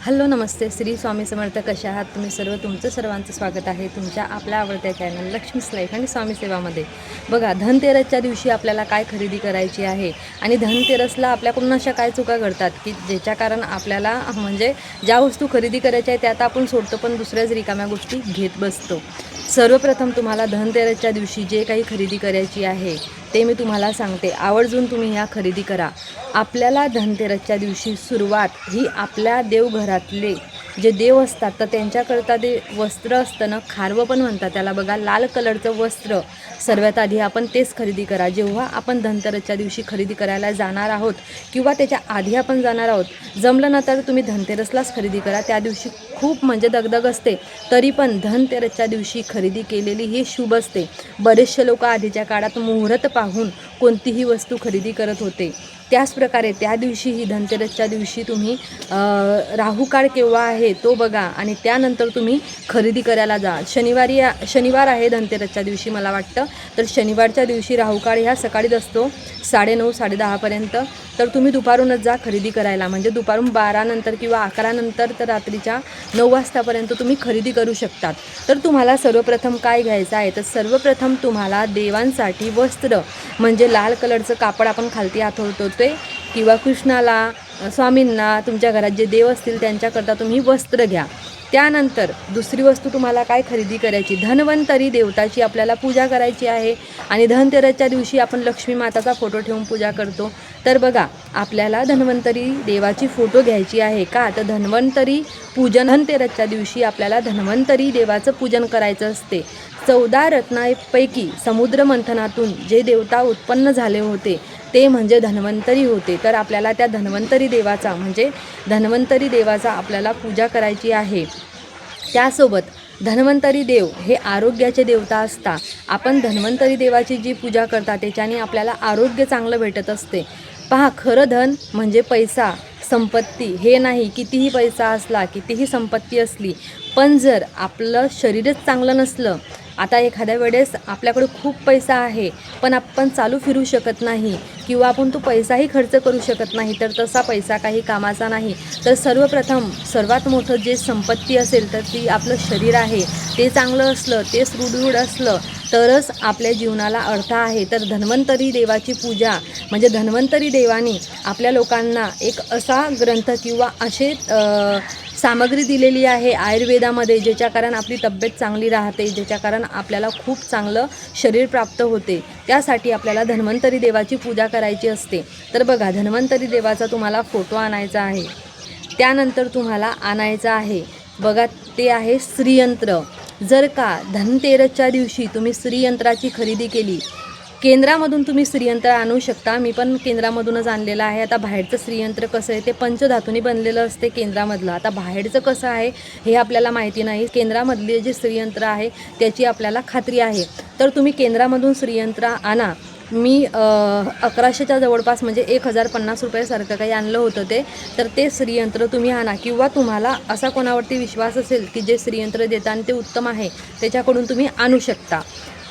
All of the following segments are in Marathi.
हॅलो नमस्ते. श्री स्वामी समर्थ कशा आहात? तुम्ही सर्व तुमचं सर्वांचं स्वागत आहे तुमच्या आपल्या आवडत्या चॅनल लक्ष्मीस लाईफ आणि स्वामी सेवामध्ये. बघा धनतेरसच्या दिवशी आपल्याला काय खरेदी करायची आहे आणि धनतेरसला आपल्याकडून अशा काय चुका घडतात की ज्याच्या कारण आपल्याला म्हणजे ज्या वस्तू खरेदी करायच्या आहेत त्या आपण सोडतो पण दुसऱ्याच रिकाम्या गोष्टी घेत बसतो. सर्वप्रथम तुम्हाला धनतेरसच्या दिवशी जे काही खरेदी करायची आहे ते मी तुम्हाला सांगते. आवर्जून तुम्ही ह्या खरेदी करा. आपल्याला धनतेरसच्या दिवशी सुरुवात ही आपल्या देवघरातले जे देव असतात तर त्यांच्याकरता ते वस्त्र असतं ना खारवं पण म्हणतात. त्याला बघा लाल कलरचं वस्त्र. सर्वात आधी आपण तेच खरेदी करा. जेव्हा आपण धनतेरसच्या दिवशी खरेदी करायला जाणार आहोत किंवा त्याच्या आधी आपण जाणार आहोत जमलं ना तर तुम्ही धनतेरसलाच खरेदी करा. त्या दिवशी खूप म्हणजे दगदग असते. तरी पण धनतेरसच्या दिवशी खरेदी केलेली ही शुभ असते. बरेचसे लोक आधीच्या काळात मुहूर्त पाहून कोणतीही वस्तू खरेदी करत होते. त्याचप्रकारे त्या दिवशी ही धनतेरसच्या दिवशी तुम्ही अ, राहू काळ केव्हा आहे तो बघा आणि त्यानंतर तुम्ही खरेदी करायला जा शनिवारी शनिवार आहे धनतेरसच्या दिवशी मला वाटतं. तर शनिवारच्या दिवशी राहू काळ ह्या सकाळीच असतो साडेनऊ साडेदहापर्यंत तर तुम्ही दुपारूनच जा खरेदी करायला. म्हणजे दुपारून बारानंतर किंवा अकरानंतर तर रात्रीच्या नऊ वाजतापर्यंत तुम्ही खरेदी करू शकतात. तर तुम्हाला सर्वप्रथम काय घ्यायचं आहे? तर सर्वप्रथम तुम्हाला देवांसाठी वस्त्र म्हणजे लाल कलरचं कापड आपण खालती आठवतो ते किंवा कृष्णाला स्वामींना तुमच्या घरात जे देव असतील त्यांच्याकरता तुम्ही वस्त्र घ्या. त्यानंतर दुसरी वस्तू तुम्हाला काय खरेदी करायची? धन्वंतरी देवताची आपल्याला पूजा करायची आहे आणि धनतेरसच्या दिवशी आपण लक्ष्मी माताचा फोटो ठेवून पूजा करतो. तर बघा आपल्याला धन्वंतरी देवाची फोटो घ्यायची आहे का? तर धन्वंतरी पूजन धनतेरसच्या दिवशी आपल्याला धन्वंतरी देवाचं पूजन करायचं असते. चौदा रत्नापैकी समुद्र मंथनातून जे देवता उत्पन्न झाले होते ते म्हणजे धन्वंतरी होते. तर आपल्याला त्या धन्वंतरी देवाचा म्हणजे धन्वंतरी देवाचा आपल्याला पूजा करायची आहे. त्यासोबत धन्वंतरी देव हे आरोग्याचे देवता असता. आपण धन्वंतरी देवाची जी पूजा करता त्याच्याने आपल्याला आरोग्य चांगलं भेटत असते. पहा खरं धन म्हणजे पैसा संपत्ती. हे नाही कितीही पैसा असला कितीही संपत्ती असली पण जर आपलं शरीरच चांगलं नसलं आता एखाद्या वेळेस आपल्याकडे खूप पैसा आहे पण आपण चालू फिरू शकत नाही किंवा आपण तो पैसाही खर्च करू शकत नाही तर तसा पैसा काही कामाचा नाही. तर सर्वप्रथम सर्वात मोठं जे संपत्ती असेल तर ती आपलं शरीर आहे. ते चांगलं असलं ते सुदृढ असलं तरच आपल्या जीवनाला अर्थ आहे. तर धन्वंतरी देवाची पूजा म्हणजे धन्वंतरी देवाने आपल्या लोकांना एक असा ग्रंथ किंवा असे सामग्री दिलेली आहे आयुर्वेदामध्ये ज्याच्या कारण आपली तब्येत चांगली राहते ज्याच्या कारण आपल्याला खूप चांगलं शरीर प्राप्त होते. त्यासाठी आपल्याला धन्वंतरी देवाची पूजा करायची असते. तर बघा धन्वंतरी देवाचा तुम्हाला फोटो आणायचा आहे. त्यानंतर तुम्हाला आणायचं आहे. बघा ते आहे श्रीयंत्र. जर का धनतेरसच्या दिवशी तुम्ही स्त्रीयंत्राची खरेदी केली केंद्रामधून तुम्ही श्रीयंत्र आणू शकता. मी पण केंद्रामधूनच आणलेलं आहे. आता बाहेरचं श्रीयंत्र कसं आहे ते पंचधातूनी बनलेलं असते केंद्रामधलं. आता बाहेरचं कसं आहे हे आपल्याला माहिती नाही. केंद्रामधले जे श्रीयंत्र आहे त्याची आपल्याला खात्री आहे. तर तुम्ही केंद्रामधून श्रीयंत्र आणा. मी अकराशेच्या जवळपास म्हणजे एक हजार पन्नास रुपयासारखं काही आणलं होतं ते. तर ते श्रीयंत्र तुम्ही आणा. किंवा तुम्हाला असा कोणावरती विश्वास असेल की जे श्रीयंत्र देतात ते उत्तम आहे त्याच्याकडून तुम्ही आणू शकता.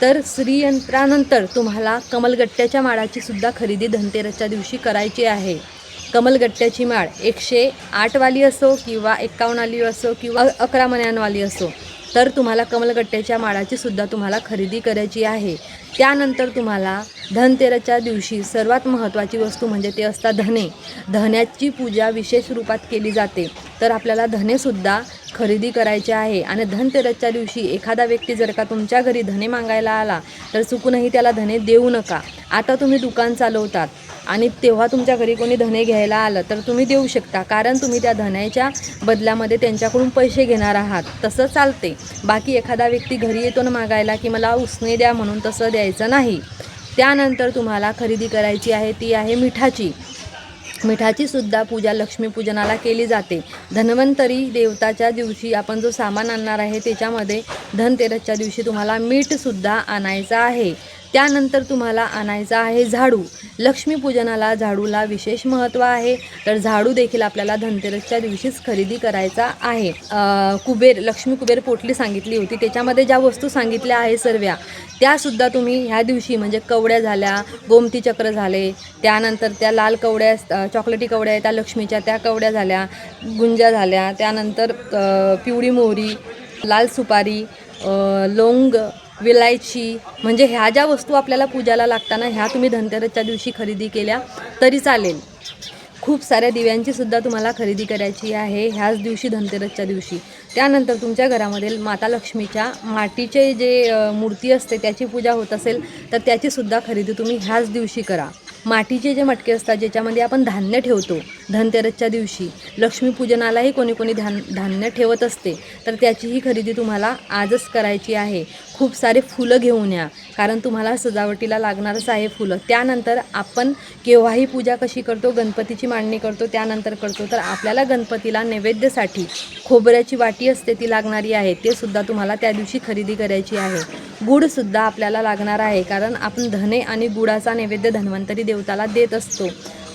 तर श्रीयंत्रानंतर तुम्हाला कमलगट्ट्याच्या माळाची सुद्धा खरेदी धनतेरसच्या दिवशी करायची आहे. कमलगट्ट्याची माळ एकशे आठवाली असो किंवा एक्कावन्नवाली असो किंवा अकरा मण्यांवाली असो. तर तुम्हाला कमलगट्ट्याच्या माळाची सुद्धा तुम्हाला खरेदी करायची आहे. त्यानंतर तुम्हाला धनतेरसच्या दिवशी सर्वात महत्त्वाची वस्तू म्हणजे ते असतात धने. धन्याची पूजा विशेष रूपात केली जाते. तर आपल्याला धनेसुद्धा खरेदी करायचे आहे. आणि धनतेरसच्या दिवशी एखादा व्यक्ती जर का तुमच्या घरी धने मागायला आला तर चुकूनही त्याला धने देऊ नका. आता तुम्ही दुकान चालवतात आणि तेव्हा तुमच्या घरी कोणी धने घ्यायला आलं तर तुम्ही देऊ शकता. कारण तुम्ही त्या धन्याच्या बदल्यामध्ये त्यांच्याकडून पैसे घेणार आहात. तसं चालते. बाकी एखादा व्यक्ती घरी येतो ना मागायला की मला उसने द्या म्हणून तसं द्यायचं नाही. त्यानंतर तुम्हाला खरेदी करायची आहे ती आहे मिठाची. मिठाची सुद्धा पूजा लक्ष्मीपूजनाला केली जाते. धन्वंतरी देवताच्या दिवशी आपण जो सामान आणणार आहे त्याच्यामध्ये धनतेरसच्या दिवशी तुम्हाला मीठसुद्धा आणायचं आहे. त्यानंतर तुम्हाला आणायचा आहे झाडू. लक्ष्मीपूजनाला झाडूला विशेष महत्त्व आहे. तर झाडू देखील आपल्याला धनतेरसच्या दिवशीच खरेदी करायचा आहे. कुबेर लक्ष्मी कुबेर पोटली सांगितली होती. त्याच्यामध्ये ज्या वस्तू सांगितल्या आहे सर्व्या त्यासुद्धा तुम्ही ह्या दिवशी म्हणजे कवड्या झाल्या गोमती चक्र झाले त्यानंतर त्या लाल कवड्या चॉकलेटी कवड्या आहेत त्या लक्ष्मीच्या त्या कवड्या झाल्या गुंजा झाल्या त्यानंतर पिवळी मोहरी लाल सुपारी लोंग विलायची. म्हणजे ह्या ज्या वस्तू आपल्याला पूजाला लागताना ह्या तुम्ही धनतेरसच्या दिवशी खरेदी केल्या तरी चालेल. खूप साऱ्या दिव्यांची सुद्धा तुम्हाला खरेदी करायची आहे ह्याच दिवशी धनतेरसच्या दिवशी. त्यानंतर तुमच्या घरामध्ये माता लक्ष्मीच्या मातीचे जे मूर्ती असते त्याची पूजा होत असेल तर त्याचीसुद्धा खरेदी तुम्ही ह्याच दिवशी करा. मातीचे जे मटके असतात ज्याच्यामध्ये आपण धान्य ठेवतो धनतेरसच्या दिवशी लक्ष्मीपूजनालाही कोणी कोणी धान धान्य ठेवत असते तर त्याचीही खरेदी तुम्हाला आजच करायची आहे. खूप सारे फुलं घेऊन या कारण तुम्हाला सजावटीला लागणारच आहे फुलं. त्यानंतर आपण केव्हाही पूजा कशी करतो गणपतीची मांडणी करतो त्यानंतर करतो तर आपल्याला गणपतीला नैवेद्यासाठी खोबऱ्याची वाटी असते ती लागणारी आहे ते सुद्धा तुम्हाला त्या दिवशी खरेदी करायची आहे. गुडसुद्धा आपल्याला लागणार आहे कारण आपण धने आणि गुडाचा नैवेद्य धन्वंतरी देवताला देत असतो.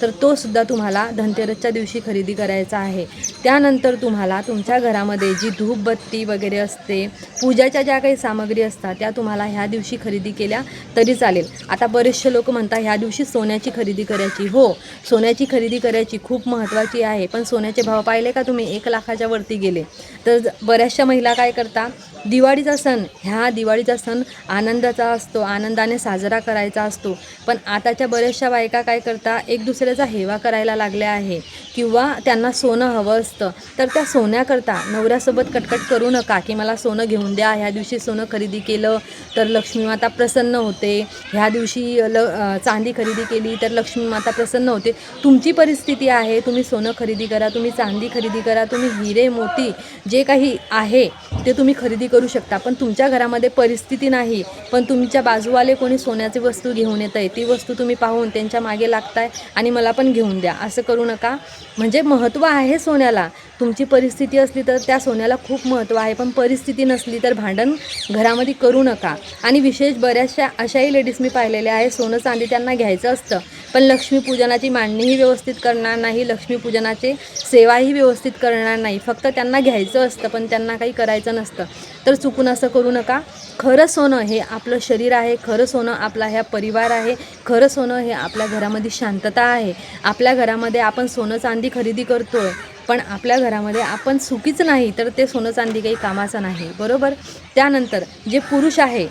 तर तो सुद्धा तुम्हाला धनतेरसच्या दिवशी खरेदी करायचा आहे. त्यानंतर तुम्हाला तुमच्या घरामध्ये जी धूपबत्ती वगैरे असते पूजाच्या ज्या काही सामग्री असतात त्या तुम्हाला ह्या दिवशी खरेदी केल्या तरी चालेल. आता बरेचसे लोक म्हणतात ह्या दिवशी सोन्याची खरेदी करायची. हो सोन्याची खरेदी करायची खूप महत्त्वाची आहे पण सोन्याचे भाव पाहिले का तुम्ही? एक लाखाच्या वरती गेले. तर बऱ्याचशा महिला काय करता दिवाळीचा सण ह्या दिवाळीचा सण आनंदाचा असतो आनंदाने साजरा करायचा असतो. पण आताच्या बऱ्याचशा बायका काय करता एक दुसऱ्याचा हेवा करायला लागल्या आहे. किंवा त्यांना सोनं हवं असतं. तर त्या सोन्याकरता नवऱ्यासोबत कटकट करू नका की मला सोनं घेऊन द्या. ह्या दिवशी सोनं खरेदी केलं तर लक्ष्मीमाता प्रसन्न होते. ह्या दिवशी ल चांदी खरेदी केली तर लक्ष्मीमाता प्रसन्न होते. तुमची परिस्थिती आहे. तुम्ही सोनं खरेदी करा तुम्ही चांदी खरेदी करा तुम्ही हिरे मोती जे काही आहे ते तुम्ही खरेदी करू शकता. पण तुमच्या घरामध्ये परिस्थिती नाही. पण तुमच्या बाजूवाले कोणी सोन्याची वस्तू घेऊन येत आहे ती वस्तू तुम्ही पाहून त्यांच्या मागे लागताय आणि मला पण घेऊन द्या. असं करू नका. म्हणजे महत्त्व आहे सोन्याला. तुमची परिस्थिती असली तर त्या सोन्याला खूप महत्त्व आहे पण परिस्थिती नसली तर भांडण घरामध्ये करू नका. आणि विशेष बऱ्याचशा अशाही लेडीज मी पाहिलेल्या आहे सोनं चांदी त्यांना घ्यायचं असतं. पण लक्ष्मीपूजनाची मांडणीही व्यवस्थित करणार नाही लक्ष्मीपूजनाचे सेवाही व्यवस्थित करणार नाही. फक्त त्यांना घ्यायचं असतं पण त्यांना काही करायचं नसतं. तर चुकून असं करू नका. खरं सोनं हे आपलं शरीर आहे खरं सोनं आपला ह्या परिवार आहे खरं सोनं हे आपल्या घरामध्ये शांतता आहे. आपल्या घरामध्ये आपण सोनं चांदी खरेदी करतोय पण आपल्या घरामध्ये आपण सुखीच नाही तर ते सोनं चांदी काही कामाचं नाही. बरोबर? त्यानंतर जे पुरुष आहे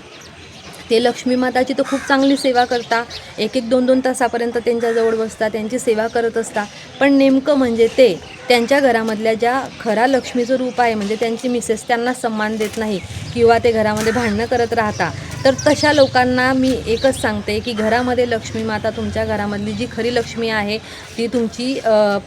ते लक्ष्मी माताची तर खूप चांगली सेवा करता. एक एक दोन दोन तासापर्यंत त्यांच्याजवळ बसता त्यांची सेवा करत असता. पण नेमकं म्हणजे ते त्यांच्या घरामधल्या ज्या खरा लक्ष्मीचं रूप आहे म्हणजे त्यांची मिसेस त्यांना सन्मान देत नाही किंवा ते घरामध्ये भांडणं करत राहता. तर तशा लोकांना मी एकच सांगते की घरामध्ये लक्ष्मी माता तुमच्या घरामधली जी खरी लक्ष्मी आहे ती तुमची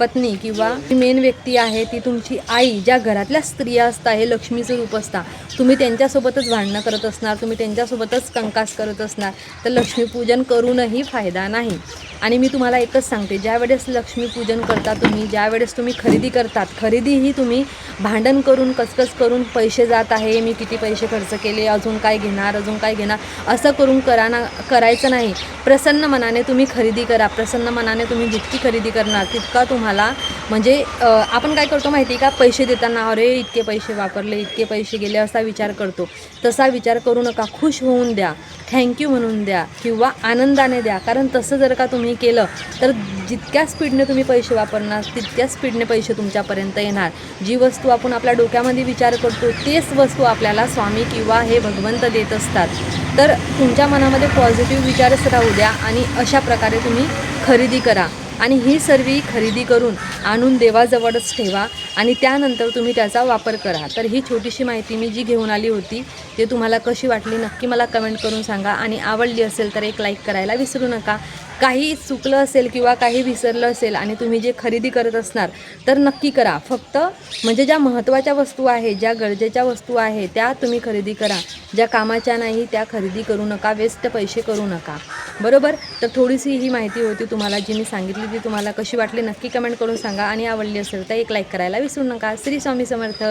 पत्नी किंवा मेन व्यक्ती आहे ती तुमची आई ज्या घरातल्या स्त्रिया असता हे लक्ष्मीचं रूप असता तुम्ही त्यांच्यासोबतच भांडणं करत असणार तुम्ही त्यांच्यासोबतच कंकास करत असणार तर लक्ष्मीपूजन करूनही फायदा नाही. आणि मी तुम्हाला एकच सांगते ज्यावेळेस लक्ष्मीपूजन करता तुम्ही ज्यावेळेस तुम्ही खरेदी करतात खरेदी ही तुम्ही भांडण करून कसकस करून पैसे जात आहे मी किती पैसे खर्च केले अजून काय घेणार अजून काय घेणार असं करून करा ना करायचं नाही. प्रसन्न मनाने तुम्ही खरेदी करा. प्रसन्न मनाने तुम्ही जितकी खरेदी करणार तितका तुम्हाला म्हणजे आपण काय करतो माहिती आहे का? पैसे देताना अरे इतके पैसे वापरले इतके पैसे गेले असा विचार करतो. तसा विचार करू नका. खुश होऊन द्या. थँक्यू म्हणून द्या किंवा आनंदाने द्या. कारण तसं जर का तुम्ही केलं तर जितक्या स्पीडने तुम्ही पैसे वापरणार तितक्या स्पीडने पैसे तुमच्यापर्यंत येणार. जी वस्तू आपण आपल्या डोक्यामध्ये विचार करतो तेच वस्तू आपल्याला स्वामी किंवा हे भगवंत देत असतात. तर तुमच्या मनामध्ये पॉझिटिव्ह विचारच राहू द्या आणि अशा प्रकारे तुम्ही खरेदी करा. आणि ही सर्व खरेदी करून आणून देवाजवळच ठेवा आणि त्यानंतर तुम्ही त्याचा वापर करा. तर ही छोटीशी माहिती मी जी घेऊन आली होती ते तुम्हाला कशी वाटली नक्की मला कमेंट करून सांगा आणि आवडली असेल तर एक लाईक करायला विसरू नका. काही चुकलं असेल किंवा काही विसरलं असेल आणि तुम्ही जे खरेदी करत असणार तर नक्की करा. फक्त म्हणजे ज्या महत्त्वाच्या वस्तू आहे ज्या गरजेच्या वस्तू आहे त्या तुम्ही खरेदी करा. ज्या कामाच्या नाही त्या खरेदी करू नका वेस्ट पैसे करू नका. बरोबर? तर थोडीशी ही माहिती होती तुम्हाला जी मी सांगितली ती तुम्हाला कशी वाटली नक्की कमेंट करून सांगा आणि आवडली असेल तर एक लाईक करायला विसरू नका. श्री स्वामी समर्थ.